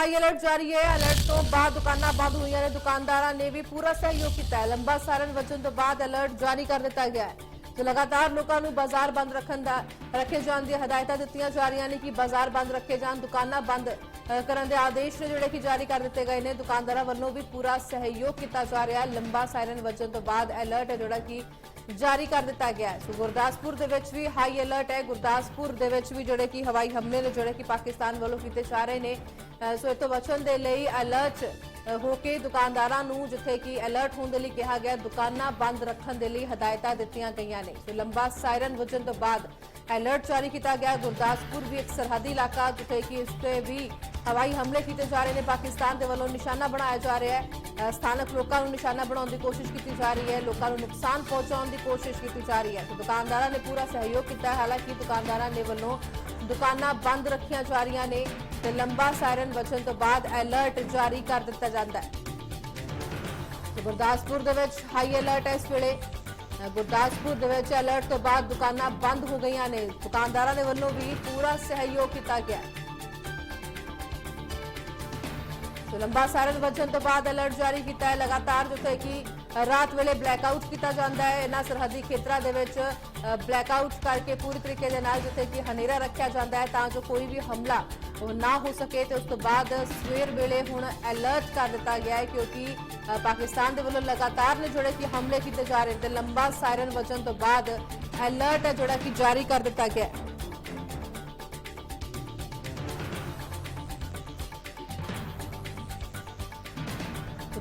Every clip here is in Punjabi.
ਹਾਈ ਅਲਰਟ ਜਾਰੀ ਹੈ। ਅਲਰਟ ਤੋਂ ਬਾਅਦ ਦੁਕਾਨਾਂ ਬੰਦ ਹੋਈਆਂ ਨੇ। ਦੁਕਾਨਦਾਰਾਂ ਨੇ ਵੀ ਪੂਰਾ ਸਹਿਯੋਗ ਕੀਤਾ ਲੰਬਾ ਸਾਰਨ ਵਜਨ ਤੋਂ ਬਾਅਦ ਅਲਰਟ ਜਾਰੀ ਕਰ ਦਿੱਤਾ ਗਿਆ ਹੈ। ਤੇ ਲਗਾਤਾਰ ਲੋਕਾਂ ਨੂੰ ਬਾਜ਼ਾਰ ਬੰਦ ਰੱਖਣ ਦਾ ਰੱਖੇ ਜਾਣ ਦੀਆਂ ਹਦਾਇਤਾਂ ਦਿੱਤੀਆਂ ਜਾ ਰਹੀਆਂ ਨੇ ਕਿ ਬਾਜ਼ਾਰ ਬੰਦ ਰੱਖੇ ਜਾਣ, ਦੁਕਾਨਾਂ ਬੰਦ ਕਰਨ ਦੇ ਆਦੇਸ਼ ਨੇ ਜਿਹੜੇ ਕਿ ਜਾਰੀ ਕਰ ਦਿੱਤੇ ਗਏ ਨੇ। ਦੁਕਾਨਦਾਰਾਂ ਵੱਲੋਂ ਵੀ ਪੂਰਾ ਸਹਿਯੋਗ ਕੀਤਾ ਜਾ ਰਿਹਾ ਲੰਬਾ ਸਾਇਰਨ ਵਜਨ ਤੋਂ ਬਾਅਦ ਅਲਰਟ ਜਿਹੜਾ ਕਿ ਜਾਰੀ ਕਰ ਦਿੱਤਾ ਗਿਆ ਹੈ। ਸੋ ਗੁਰਦਾਸਪੁਰ ਦੇ ਵਿੱਚ ਵੀ ਹਾਈ ਅਲਰਟ ਹੈ। ਗੁਰਦਾਸਪੁਰ ਦੇ ਵਿੱਚ ਵੀ ਜਿਹੜੇ ਕਿ ਹਵਾਈ ਹਮਲੇ ਨੇ, ਜਿਹੜੇ ਕਿ ਪਾਕਿਸਤਾਨ ਵੱਲੋਂ ਕੀਤੇ ਜਾ ਰਹੇ ਨੇ ਸੋ ਇਹ ਤੋਂ ਬਚਣ ਦੇ ਲਈ ਅਲਰਟ ਹੋ ਕੇ ਦੁਕਾਨਦਾਰਾਂ ਨੂੰ ਜਿੱਥੇ ਕਿ ਅਲਰਟ ਹੋਣ ਦੇ ਲਈ ਕਿਹਾ ਗਿਆ, ਦੁਕਾਨਾਂ ਬੰਦ ਰੱਖਣ ਦੇ ਲਈ ਹਦਾਇਤਾਂ ਦਿੱਤੀਆਂ ਗਈਆਂ ਨੇ। ਸੋ ਲੰਬਾ ਸਾਇਰਨ ਵਜਣ ਤੋਂ ਬਾਅਦ ਅਲਰਟ ਜਾਰੀ ਕੀਤਾ ਗਿਆ। ਗੁਰਦਾਸਪੁਰ ਵੀ ਇੱਕ ਸਰਹੱਦੀ ਇਲਾਕਾ, ਜਿੱਥੇ ਕਿ ਇਸ ਤੇ ਵੀ ਹਵਾਈ ਹਮਲੇ ਕੀਤੇ ਜਾ ਰਹੇ ਨੇ। ਪਾਕਿਸਤਾਨ ਦੇ ਵੱਲੋਂ ਨਿਸ਼ਾਨਾ ਬਣਾਇਆ ਜਾ ਰਿਹਾ ਹੈ। ਸਥਾਨਕ ਲੋਕਾਂ ਨੂੰ ਨਿਸ਼ਾਨਾ ਬਣਾਉਣ ਦੀ ਕੋਸ਼ਿਸ਼ ਕੀਤੀ ਜਾ ਰਹੀ ਹੈ, ਲੋਕਾਂ ਨੂੰ ਨੁਕਸਾਨ ਪਹੁੰਚਾਉਣ ਦੀ ਕੋਸ਼ਿਸ਼ ਕੀਤੀ ਜਾ ਰਹੀ ਹੈ। ਤੇ ਦੁਕਾਨਦਾਰਾਂ ਨੇ ਪੂਰਾ ਸਹਿਯੋਗ ਕੀਤਾ। ਹਾਲਾਂਕਿ ਦੁਕਾਨਦਾਰਾਂ ਨੇ ਵੱਲੋਂ ਦੁਕਾਨਾਂ ਬੰਦ ਰੱਖੀਆਂ ਜਾ ਰਹੀਆਂ ਨੇ ਤੇ ਲੰਬਾ ਸਾਇਰਨ ਵੱਜਣ ਤੋਂ ਬਾਅਦ ਅਲਰਟ ਜਾਰੀ ਕਰ ਦਿੱਤਾ ਜਾਂਦਾ ਹੈ। ਗੁਰਦਾਸਪੁਰ ਦੇ ਵਿੱਚ ਹਾਈ ਅਲਰਟ ਹੈ ਇਸ ਵੇਲੇ। ਗੁਰਦਾਸਪੁਰ ਦੇ ਵਿੱਚ ਅਲਰਟ ਤੋਂ ਬਾਅਦ ਦੁਕਾਨਾਂ ਬੰਦ ਹੋ ਗਈਆਂ ਨੇ। ਦੁਕਾਨਦਾਰਾਂ ਦੇ ਵੱਲੋਂ ਵੀ ਪੂਰਾ ਸਹਿਯੋਗ ਕੀਤਾ ਗਿਆ ਸੋ ਲੰਬਾ ਸਾਰਨ ਵਜਨ ਤੋਂ ਬਾਅਦ ਅਲਰਟ ਜਾਰੀ ਕੀਤਾ ਹੈ। ਲਗਾਤਾਰ ਜਿੱਥੇ ਕਿ ਰਾਤ ਵੇਲੇ ਬਲੈਕਆਊਟ ਕੀਤਾ ਜਾਂਦਾ ਹੈ। ਇਹਨਾਂ ਸਰਹੱਦੀ ਖੇਤਰਾਂ ਦੇ ਵਿੱਚ ਬਲੈਕਆਊਟ ਕਰਕੇ ਪੂਰੀ ਤਰੀਕੇ ਦੇ ਨਾਲ ਜਿੱਥੇ ਕਿ ਹਨੇਰਾ ਰੱਖਿਆ ਜਾਂਦਾ ਹੈ ਤਾਂ ਜੋ ਕੋਈ ਵੀ ਹਮਲਾ ਉਹ ਨਾ ਹੋ ਸਕੇ ਤੇ ਉਸ ਤੋਂ ਬਾਅਦ ਸਵੇਰ ਵੇਲੇ ਹੁਣ ਅਲਰਟ ਕਰ ਦਿੱਤਾ ਗਿਆ ਹੈ ਕਿਉਂਕਿ ਪਾਕਿਸਤਾਨ ਦੇ ਵੱਲੋਂ ਲਗਾਤਾਰ ਨੇ ਜਿਹੜੇ ਕਿ ਹਮਲੇ ਕੀਤੇ ਜਾ ਰਹੇ ਨੇ ਤੇ ਲੰਬਾ ਸਾਇਰਨ ਵਜਨ ਤੋਂ ਬਾਅਦ ਅਲਰਟ ਹੈ ਜਿਹੜਾ ਕਿ ਜਾਰੀ ਕਰ ਦਿੱਤਾ ਗਿਆ ਹੈ।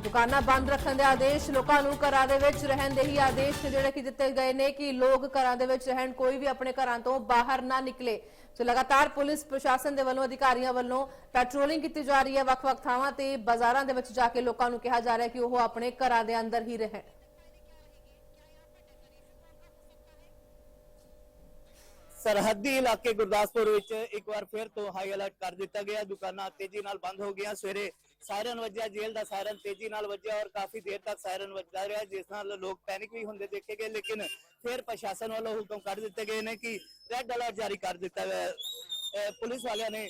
ਦੁਕਾਨਾਂ ਬੰਦ ਰੱਖਣ ਦੇ ਆਦੇਸ਼ ਲੋਕਾਂ ਨੂੰ ਘਰਾਂ ਦੇ ਵਿੱਚ ਰਹਿਣ ਦੇ ਹੀ ਆਦੇਸ਼ ਜਿਹੜੇ ਕਿ ਦਿੱਤੇ ਗਏ ਨੇ ਕਿ ਲੋਕ ਘਰਾਂ ਦੇ ਵਿੱਚ ਰਹਿਣ, ਕੋਈ ਵੀ ਆਪਣੇ ਘਰਾਂ ਤੋਂ ਬਾਹਰ ਨਾ ਨਿਕਲੇ। ਸੋ ਲਗਾਤਾਰ ਪੁਲਿਸ, ਪ੍ਰਸ਼ਾਸਨ ਦੇ ਵੱਲੋਂ, ਅਧਿਕਾਰੀਆਂ ਵੱਲੋਂ ਪੈਟਰੋਲਿੰਗ ਕੀਤੀ ਜਾ ਰਹੀ ਹੈ ਵੱਖ-ਵੱਖ ਥਾਵਾਂ ਤੇ ਬਾਜ਼ਾਰਾਂ ਦੇ ਵਿੱਚ ਜਾ ਕੇ ਲੋਕਾਂ ਨੂੰ ਕਿਹਾ ਜਾ ਰਿਹਾ ਹੈ ਕਿ ਉਹ ਆਪਣੇ ਘਰਾਂ ਦੇ ਅੰਦਰ ਹੀ ਰਹਿਣ। ਸਰਹੱਦੀ ਇਲਾਕੇ ਗੁਰਦਾਸਪੁਰ ਵਿੱਚ ਇੱਕ ਵਾਰ ਫਿਰ ਤੋਂ ਹਾਈ ਅਲਰਟ ਕਰ ਦਿੱਤਾ ਗਿਆ। ਦੁਕਾਨਾਂ ਤੇਜ਼ੀ ਨਾਲ ਬੰਦ ਹੋ ਗਈਆਂ। ਸਵੇਰੇ ਸਾਇਰਨ ਵੱਜਿਆ, ਜੇਲ੍ਹ ਦਾ ਸਾਇਰਨ ਤੇਜ਼ੀ ਨਾਲ ਵੱਜਿਆ ਔਰ ਕਾਫੀ ਦੇਰ ਤੱਕ ਸਾਇਰਨ ਵੱਜਦਾ ਰਿਹਾ, ਜਿਸ ਨਾਲ ਲੋਕ ਪੈਨਿਕ ਵੀ ਹੁੰਦੇ ਦੇਖੇ ਗਏ, ਲੇਕਿਨ ਫਿਰ ਪ੍ਰਸ਼ਾਸਨ ਵੱਲੋਂ ਹੁਕਮ ਕੱਢ ਦਿੱਤੇ ਗਏ ਨੇ ਕਿ ਰੈੱਡ ਅਲਰਟ ਜਾਰੀ ਕਰ ਦਿੱਤਾ ਹੈ। ਪੁਲਿਸ ਵਾਲਿਆਂ ਨੇ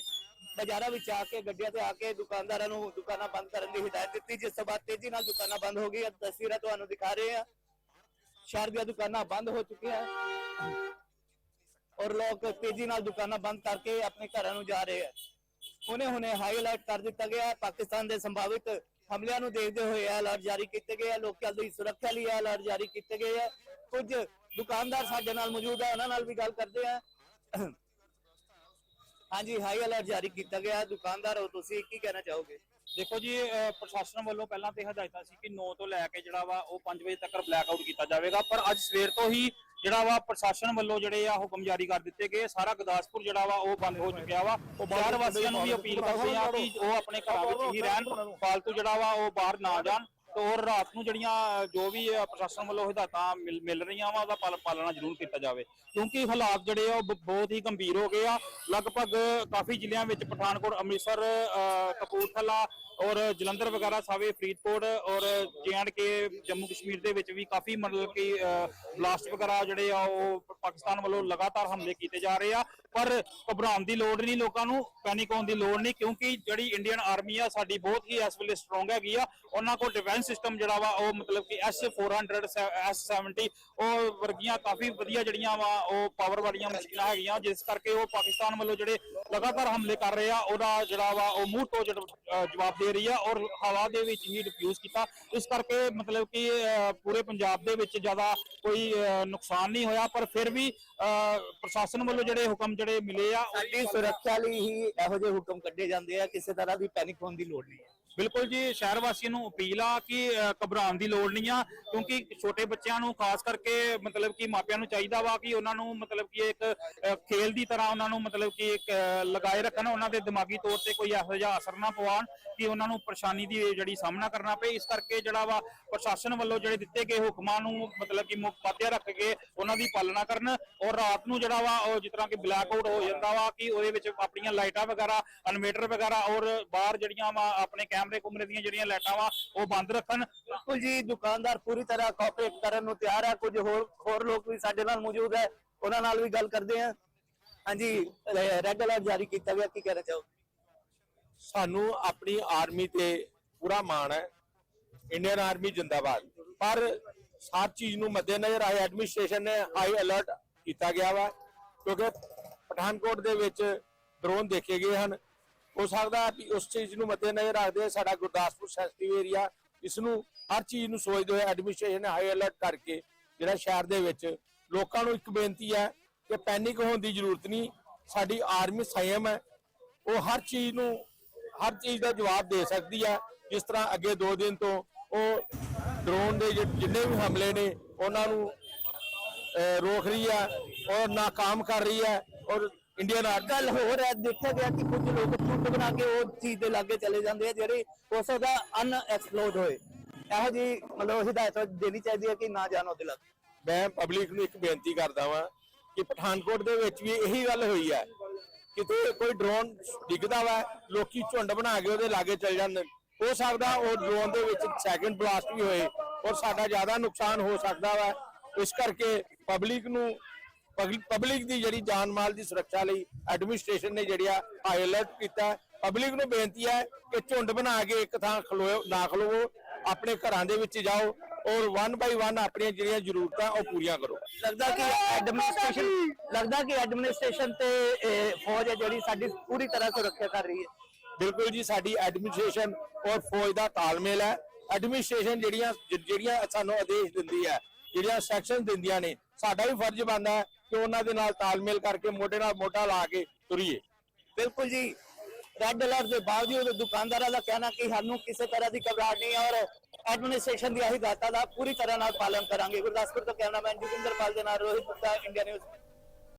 ਬਾਜ਼ਾਰਾਂ ਵਿੱਚ ਆ ਕੇ, ਗੱਡੀਆਂ ਤੇ ਆ ਕੇ ਦੁਕਾਨਦਾਰਾਂ ਨੂੰ ਦੁਕਾਨਾਂ ਬੰਦ ਕਰਨ ਦੀ ਹਦਾਇਤ ਦਿੱਤੀ, ਜਿਸ ਤੋਂ ਬਾਅਦ ਤੇਜ਼ੀ ਨਾਲ ਦੁਕਾਨਾਂ ਬੰਦ ਹੋ ਗਈਆਂ। ਤਸਵੀਰਾਂ ਤੁਹਾਨੂੰ ਦਿਖਾ ਰਹੇ ਹਾਂ। ਸ਼ਹਿਰ ਦੀਆਂ ਦੁਕਾਨਾਂ ਬੰਦ ਹੋ ਚੁੱਕੀਆਂ। ਔਰ ਲੋਕ ਤੇਜ਼ੀ ਨਾਲ ਦੁਕਾਨਾਂ ਬੰਦ ਕਰਕੇ ਆਪਣੇ ਘਰਾਂ ਨੂੰ ਜਾ ਰਹੇ ਹੈ ਹੁਣੇ ਹੁਣੇ ਹਾਈ ਅਲਰਟ ਕਰ ਦਿੱਤਾ ਗਿਆ। ਹੈ ਪਾਕਿਸਤਾਨ ਦੇ ਸੰਭਾਵਿਤ ਹਮਲਿਆਂ ਨੂੰ ਦੇਖਦੇ ਹੋਏ ਇਹ ਅਲਰਟ ਜਾਰੀ ਕੀਤੇ ਗਏ ਹੈ ਲੋਕਾਂ ਦੀ ਸੁਰੱਖਿਆ ਲਈ ਇਹ ਅਲਰਟ ਜਾਰੀ ਕੀਤੇ ਗਏ ਹੈ ਕੁਝ ਦੁਕਾਨਦਾਰ ਸਾਡੇ ਨਾਲ ਮੌਜੂਦ ਹੈ ਉਹਨਾਂ ਨਾਲ ਵੀ ਗੱਲ ਕਰਦੇ ਹਾਂ ਹਾਂਜੀ ਹਾਈ ਅਲਰਟ ਜਾਰੀ ਕੀਤਾ ਗਿਆ। ਦੁਕਾਨਦਾਰ ਹੋ ਤੁਸੀਂ, ਕੀ ਕਹਿਣਾ ਚਾਹੋਗੇ? ਦੇਖੋ ਜੀ ਪ੍ਰਸ਼ਾਸਨ ਵੱਲੋਂ ਪਹਿਲਾਂ ਤੇ ਹਦਾਇਤਾਂ ਸੀ ਕਿ 9 ਤੋਂ ਲੈ ਕੇ ਜਿਹੜਾ ਵਾ ਉਹ 5 ਵਜੇ ਤੱਕ ਬਲੈਕ ਆਊਟ ਕੀਤਾ ਜਾਵੇਗਾ ਪਰ ਅੱਜ ਸਵੇਰ ਤੋਂ ਹੀ ਜਿਹੜਾ ਵਾ ਪ੍ਰਸ਼ਾਸਨ ਵੱਲੋਂ ਜਿਹੜੇ ਆ ਹੁਕਮ ਜਾਰੀ ਕਰ ਦਿੱਤੇ ਗਏ। ਸਾਰਾ ਗੁਰਦਾਸਪੁਰ ਜਿਹੜਾ ਵਾ ਉਹ ਬੰਦ ਹੋ ਚੁੱਕਿਆ ਵਾ। ਸ਼ਹਿਰ ਵਾਸੀਆਂ ਨੂੰ ਵੀ ਅਪੀਲ ਕਰਦੇ ਆ ਕਿ ਉਹ ਆਪਣੇ ਘਰਾਂ ਵਿੱਚ ਹੀ ਰਹਿਣ ਫਾਲਤੂ ਜਿਹੜਾ ਵਾ ਉਹ ਬਾਹਰ ਨਾ ਜਾਣ। ਤੇ ਔਰ ਰਾਤ ਨੂੰ ਜਿਹੜੀਆਂ, ਜੋ ਵੀ ਪ੍ਰਸ਼ਾਸਨ ਵੱਲੋਂ ਹਦਾਇਤਾਂ ਮਿਲ ਮਿਲ ਰਹੀਆਂ ਵਾ, ਉਹਦਾ ਪਾਲ- ਪਾਲਣਾ ਜ਼ਰੂਰ ਕੀਤਾ ਜਾਵੇ। ਕਿਉਂਕਿ ਹਾਲਾਤ ਜਿਹੜੇ ਆ, ਉਹ ਬ- ਬਹੁਤ ਹੀ ਗੰਭੀਰ ਹੋ ਗਏ ਆ। ਲਗਭਗ ਕਾਫੀ ਜ਼ਿਲ੍ਹਿਆਂ ਵਿੱਚ ਪਠਾਨਕੋਟ, ਅੰਮ੍ਰਿਤਸਰ ਕਪੂਰਥਲਾ ਔਰ ਜਲੰਧਰ ਵਗੈਰਾ ਸਾਵੇ ਫਰੀਦਕੋਟ ਔਰ ਕੇ ਜੰਮੂ ਕਸ਼ਮੀਰ ਦੇ ਵਿੱਚ ਵੀ ਕਾਫੀ ਮਤਲਬ ਕਿ ਬਲਾਸਟ ਵਗੈਰਾ ਜਿਹੜੇ ਆ, ਉਹ ਪਾਕਿਸਤਾਨ ਵੱਲੋਂ ਲਗਾਤਾਰ ਹਮਲੇ ਕੀਤੇ ਜਾ ਰਹੇ ਆ। ਪਰ ਘਬਰਾਉਣ ਦੀ ਲੋੜ ਨਹੀਂ, ਲੋਕਾਂ ਨੂੰ ਪੈਨਿਕ ਹੋਣ ਦੀ ਲੋੜ ਨਹੀਂ, ਕਿਉਂਕਿ ਜਿਹੜੀ ਇੰਡੀਅਨ ਆਰਮੀ ਆ, ਸਾਡੀ ਬਹੁਤ ਹੀ ਇਸ ਵੇਲੇ ਸਟਰੋਂਗ ਹੈਗੀ ਆ। ਉਹਨਾਂ ਕੋਲ ਡਿਫੈਂਸ ਸਿਸਟਮ ਜਿਹੜਾ ਵਾ, ਉਹ ਮਤਲਬ ਕਿ S400 S70 ਉਹ ਵਰਗੀਆਂ ਕਾਫੀ ਵਧੀਆ ਜਿਹੜੀਆਂ ਵਾ, ਉਹ ਪਾਵਰ ਵਾਲੀਆਂ ਮਸ਼ੀਨਾਂ ਹੈਗੀਆਂ। ਜਿਸ ਕਰਕੇ ਉਹ ਪਾਕਿਸਤਾਨ ਵੱਲੋਂ ਜਿਹੜੇ ਲਗਾਤਾਰ ਹਮਲੇ ਕਰ ਰਹੇ ਆ, ਉਹਦਾ ਜਿਹੜਾ ਵਾ, ਉਹ ਮੂੰਹ ਤੋਂ ਜਵਾਬ ਦੇ ਰਹੀ ਆ ਔਰ ਹਵਾ ਦੇ ਵਿੱਚ ਹੀ ਡਿਫਿਊਜ਼ ਕੀਤਾ। ਇਸ ਕਰਕੇ ਮਤਲਬ ਕਿ ਪੂਰੇ ਪੰਜਾਬ ਦੇ ਵਿੱਚ ਜ਼ਿਆਦਾ ਕੋਈ ਨੁਕਸਾਨ ਨਹੀਂ ਹੋਇਆ, ਪਰ ਫਿਰ ਵੀ ਪ੍ਰਸ਼ਾਸਨ ਵੱਲੋਂ ਜਿਹੜੇ ਹੁਕਮ ਜਿਹੜੇ ਮਿਲੇ ਆ ਉਹ ਸਾਡੀ ਸੁਰੱਖਿਆ ਲਈ ਹੀ ਇਹੋ ਜਿਹੇ ਹੁਕਮ ਕੱਢੇ ਜਾਂਦੇ ਆ ਕਿਸੇ ਤਰ੍ਹਾਂ ਦੀ ਪੈਨਿਕ ਹੋਣ ਦੀ ਲੋੜ ਨਹੀਂ ਹੈ। ਬਿਲਕੁਲ ਜੀ, ਸ਼ਹਿਰ ਵਾਸੀਆਂ ਨੂੰ ਅਪੀਲ ਆ ਕਿ ਘਬਰਾਉਣ ਦੀ ਲੋੜ ਨਹੀਂ ਆ, ਕਿਉਂਕਿ ਛੋਟੇ ਬੱਚਿਆਂ ਨੂੰ ਖਾਸ ਕਰਕੇ ਮਤਲਬ ਕਿ ਮਾਪਿਆਂ ਨੂੰ ਚਾਹੀਦਾ ਵਾ ਕਿ ਉਹਨਾਂ ਨੂੰ ਮਤਲਬ ਕਿ ਇੱਕ ਖੇਲ ਦੀ ਤਰ੍ਹਾਂ ਉਹਨਾਂ ਨੂੰ ਮਤਲਬ ਕਿ ਇੱਕ ਲਗਾਏ ਰੱਖਣ, ਉਹਨਾਂ ਦੇ ਦਿਮਾਗੀ ਤੌਰ ਤੇ ਕੋਈ ਇਹੋ ਜਿਹਾ ਅਸਰ ਨਾ ਪਵਾਉਣ ਕਿ ਉਹਨਾਂ ਨੂੰ ਪਰੇਸ਼ਾਨੀ ਦੀ ਜਿਹੜੀ ਸਾਹਮਣਾ ਕਰਨਾ ਪਏ। ਇਸ ਕਰਕੇ ਜਿਹੜਾ ਵਾ ਪ੍ਰਸ਼ਾਸਨ ਵੱਲੋਂ ਜਿਹੜੇ ਦਿੱਤੇ ਗਏ ਹੁਕਮਾਂ ਨੂੰ ਮਤਲਬ ਕਿ ਮੁੱਖ ਪਾਤਿਆ ਰੱਖ ਕੇ ਉਹਨਾਂ ਦੀ ਪਾਲਣਾ ਕਰਨ ਔਰ ਰਾਤ ਨੂੰ ਜਿਹੜਾ ਵਾ ਉਹ ਜਿਸ ਤਰ੍ਹਾਂ ਕਿ ਬਲੈਕ ਆਊਟ ਹੋ ਜਾਂਦਾ ਵਾ ਕਿ ਉਹਦੇ ਵਿੱਚ ਆਪਣੀਆਂ ਲਾਈਟਾਂ ਵਗੈਰਾ ਇਨਵੇਟਰ ਵਗੈਰਾ ਔਰ ਬਾਹਰ ਜਿਹੜੀਆਂ ਵਾ ਆਪਣੇ ਕੈਮਰੇ ਕੁਮਰੇ ਦੀਆਂ ਜਿਹੜੀਆਂ ਲਾਈਟਾਂ ਵਾ, ਉਹ ਬੰਦ ਰੱਖਣ। ਬਿਲਕੁਲ ਜੀ, ਦੁਕਾਨਦਾਰ ਪੂਰੀ ਤਰ੍ਹਾਂ ਕੋਆਪਰੇਟ ਕਰਨ ਨੂੰ ਤਿਆਰ ਹੈ ਕੁਝ ਹੋਰ ਹੋਰ ਲੋਕ ਵੀ ਸਾਡੇ ਨਾਲ ਮੌਜੂਦ ਹੈ, ਉਹਨਾਂ ਨਾਲ ਵੀ ਗੱਲ ਕਰਦੇ ਹਾਂ। ਹਾਂਜੀ ਰੈੱਡ ਅਲਰਟ ਜਾਰੀ ਕੀਤਾ ਗਿਆ, ਕੀ ਕਹਿਣਾ ਚਾਹੋਗੇ? ਸਾਨੂੰ ਆਪਣੀ ਆਰਮੀ ਤੇ ਪੂਰਾ ਮਾਣ ਹੈ। ਇੰਡੀਅਨ ਆਰਮੀ ਜਿੰਦਾਬਾਦ। ਪਰ ਹਰ ਚੀਜ਼ ਨੂੰ ਮੱਦੇਨਜ਼ਰ ਆਏ ਐਡਮਿਨਿਸਟ੍ਰੇਸ਼ਨ ਨੇ ਹਾਈ ਅਲਰਟ ਕੀਤਾ ਗਿਆ ਵਾ, ਕਿਉਂਕਿ ਪਠਾਨਕੋਟ ਦੇ ਵਿੱਚ ਡਰੋਨ ਦੇਖੇ ਗਏ ਹਨ। ਹੋ ਸਕਦਾ ਵੀ ਉਸ ਚੀਜ਼ ਨੂੰ ਮੱਦੇਨਜ਼ਰ ਰੱਖਦੇ ਸਾਡਾ ਗੁਰਦਾਸਪੁਰ ਸੈਂਸਿਟਿਵ ਏਰੀਆ ਇਸ ਨੂੰ ਹਰ ਚੀਜ਼ ਨੂੰ ਸੋਚਦੇ ਹੋਏ ਐਡਮਿਨਿਸਟ੍ਰੇਸ਼ਨ ਹਾਈ ਅਲਰਟ ਕਰਕੇ ਜਿਹੜਾ ਸ਼ਹਿਰ ਦੇ ਵਿੱਚ ਲੋਕਾਂ ਨੂੰ ਇੱਕ ਬੇਨਤੀ ਹੈ ਕਿ ਪੈਨਿਕ ਹੋਣ ਦੀ ਜ਼ਰੂਰਤ ਨਹੀਂ, ਸਾਡੀ ਆਰਮੀ ਸੰਯਮ ਹੈ, ਉਹ ਹਰ ਚੀਜ਼ ਨੂੰ, ਹਰ ਚੀਜ਼ ਦਾ ਜਵਾਬ ਦੇ ਸਕਦੀ ਹੈ, ਜਿਸ ਤਰ੍ਹਾਂ ਅੱਗੇ 2 ਦਿਨ ਤੋਂ ਉਹ ਡਰੋਨ ਦੇ ਜਿੰਨੇ ਵੀ ਹਮਲੇ ਨੇ, ਉਹਨਾਂ ਨੂੰ ਰੋਕ ਰਹੀ ਹੈ ਔਰ ਨਾਕਾਮ ਕਰ ਰਹੀ ਹੈ ਔਰ ਇੰਡੀਅਨ ਆਰਮੀ ਗੱਲ ਹੋਰ ਹੈ ਦੇਖਿਆ ਗਿਆ ਕਿ ਕੁਝ ਲੋਕ ਝੁੰਡ ਬਣਾ ਕੇ ਉਹ ਚੀਜ਼ ਦੇ ਲਾਗੇ ਚਲੇ ਜਾਂਦੇ ਆ ਜਿਹੜੇ ਹੋ ਸਕਦਾ ਅਨਐਕਸਪਲੋਰਡ ਹੋਏ। ਇਹੋ ਜੀ ਮਤਲਬ ਹਿਦਾਇਤ ਦੇਣੀ ਚਾਹੀਦੀ ਹੈ ਕਿ ਨਾ ਜਾਣ ਉਹਦੇ ਲਾਗੇ। ਮੈਂ ਪਬਲਿਕ ਨੂੰ ਇੱਕ ਬੇਨਤੀ ਕਰਦਾ ਵਾਂ ਕਿ ਪਠਾਨਕੋਟ ਦੇ ਵਿੱਚ ਵੀ ਇਹੀ ਗੱਲ ਹੋਈ ਹੈ ਕਿਤੇ ਕੋਈ ਡਰੋਨ ਡਿੱਗਦਾ ਵਾ ਲੋਕੀ ਝੁੰਡ ਬਣਾ ਕੇ ਉਹਦੇ ਲਾਗੇ ਚਲ ਜਾਂਦੇ। ਹੋ ਸਕਦਾ ਉਹ ਡਰੋਨ ਦੇ ਵਿੱਚ ਸੈਕਿੰਡ ਬਲਾਸਟ ਵੀ ਹੋਏ ਔਰ ਸਾਡਾ ਜ਼ਿਆਦਾ ਨੁਕਸਾਨ ਹੋ ਸਕਦਾ ਵਾ। ਇਸ ਕਰਕੇ ਪਬਲਿਕ ਨੂੰ ਪਬਲਿਕ ਦੀ ਜਿਹੜੀ ਜਾਨ ਮਾਲ ਦੀ ਸੁਰੱਖਿਆ ਲਈ ਐਡਮਿਨਿਸਟ੍ਰੇਸ਼ਨ ਨੇ ਜਿਹੜਿਆ ਹਾਈ ਅਲਰਟ ਕੀਤਾ। ਪਬਲਿਕ ਨੂੰ ਬੇਨਤੀ ਹੈ ਕਿ ਝੁੰਡ ਬਣਾ ਕੇ ਇੱਕ ਥਾਂ ਖਲੋਓ ਨਾ ਖਲੋਵੋ ਆਪਣੇ ਘਰਾਂ ਦੇ ਵਿੱਚ ਜਾਓ ਔਰ ਵਨ ਬਾਈ ਵਨ ਆਪਣੀਆਂ ਜਿਹੜੀਆਂ ਜ਼ਰੂਰਤਾਂ ਉਹ ਪੂਰੀਆਂ ਕਰੋ। ਲੱਗਦਾ ਕਿ ਐਡਮਿਨਿਸਟ੍ਰੇਸ਼ਨ ਲੱਗਦਾ ਕਿ ਐਡਮਿਨਿਸਟ੍ਰੇਸ਼ਨ ਤੇ ਫੌਜ ਹੈ ਜਿਹੜੀ ਸਾਡੀ ਪੂਰੀ ਤਰ੍ਹਾਂ ਸੁਰੱਖਿਆ ਕਰ ਰਹੀ ਹੈ। ਬਿਲਕੁਲ ਜੀ ਸਾਡੀ ਐਡਮਿਨਿਸਟ੍ਰੇਸ਼ਨ ਔਰ ਫੌਜ ਦਾ ਤਾਲਮੇਲ ਹੈ। ਐਡਮਿਨਿਸਟ੍ਰੇਸ਼ਨ ਜਿਹੜੀਆਂ ਜਿਹੜੀਆਂ ਸਾਨੂੰ ਆਦੇਸ਼ ਦਿੰਦੀ ਹੈ ਜਿਹੜੀਆਂ ਸੈਕਸ਼ਨ ਦਿੰਦੀਆਂ ਨੇ ਸਾਡਾ ਵੀ ਫਰਜ਼ ਬਣਦਾ ਹੈ ਕਿ ਉਹਨਾਂ ਦੇ ਨਾਲ ਤਾਲਮੇਲ ਕਰਕੇ ਮੋਢੇ ਨਾਲ ਮੋਢਾ ਲਾ ਕੇ ਤੁਰੀਏ। ਬਿਲਕੁਲ ਜੀ। ਰੈੱਡ ਅਲਰਟ ਦੇ ਬਾਵਜੂਦ ਦੁਕਾਨਦਾਰਾਂ ਦਾ ਕਹਿਣਾ ਕਿ ਸਾਨੂੰ ਕਿਸੇ ਤਰ੍ਹਾਂ ਦੀ ਘਬਰਾਹਟ ਨਹੀਂ ਹੈ ਔਰ ਐਡਮਿਨਿਸਟ੍ਰੇਸ਼ਨ ਦੀ ਹਿਦਾਇਤਾਂ ਦਾ ਪੂਰੀ ਤਰ੍ਹਾਂ ਨਾਲ ਪਾਲਣ ਕਰਾਂਗੇ। ਗੁਰਦਾਸਪੁਰ ਤੋਂ ਕੈਮਰਾਮੈਨ ਜੋਗਿੰਦਰ ਪਾਲ ਦੇ ਨਾਲ ਰੋਹਿਤ ਗੁਪਤਾ ਇੰਡੀਆ